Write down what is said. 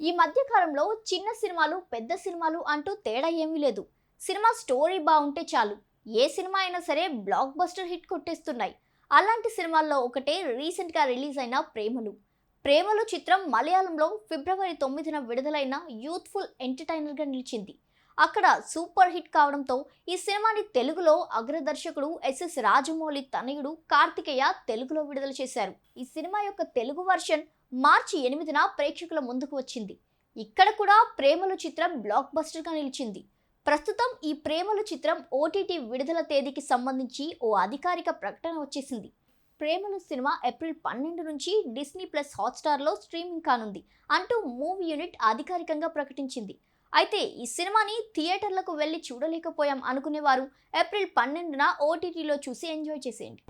ఈ మధ్యకాలంలో చిన్న సినిమాలు పెద్ద సినిమాలు అంటూ తేడా ఏమీ లేదు. సినిమా స్టోరీ బాగుంటే చాలు. ఏ సినిమా అయినా సరే బ్లాక్ బస్టర్ హిట్ కొట్టేస్తున్నాయి. అలాంటి సినిమాల్లో ఒకటే రీసెంట్గా రిలీజ్ అయిన ప్రేమలు. ప్రేమలు చిత్రం మలయాళంలో ఫిబ్రవరి తొమ్మిదిన విడుదలైన యూత్ఫుల్ ఎంటర్టైనర్గా నిలిచింది. అక్కడ సూపర్ హిట్ కావడంతో ఈ సినిమాని తెలుగులో అగ్రదర్శకుడు ఎస్ఎస్ రాజమౌళి తనయుడు కార్తికేయ తెలుగులో విడుదల చేశారు. ఈ సినిమా యొక్క తెలుగు వర్షన్ మార్చి ఎనిమిదిన ప్రేక్షకుల ముందుకు వచ్చింది. ఇక్కడ కూడా ప్రేమలు చిత్రం బ్లాక్ బస్టర్గా నిలిచింది. ప్రస్తుతం ఈ ప్రేమలు చిత్రం ఓటీటీ విడుదల తేదీకి సంబంధించి ఓ అధికారిక ప్రకటన వచ్చేసింది. ప్రేమలు సినిమా ఏప్రిల్ పన్నెండు నుంచి డిస్నీ ప్లస్ హాట్స్టార్లో స్ట్రీమింగ్ కానుంది అంటూ మూవీ యూనిట్ అధికారికంగా ప్రకటించింది. అయితే ఈ సినిమాని థియేటర్లకు వెళ్ళి చూడలేకపోయాం అనుకునేవారు. ఏప్రిల్ పన్నెండున ఓటీటీలో చూసి ఎంజాయ్ చేసేయండి.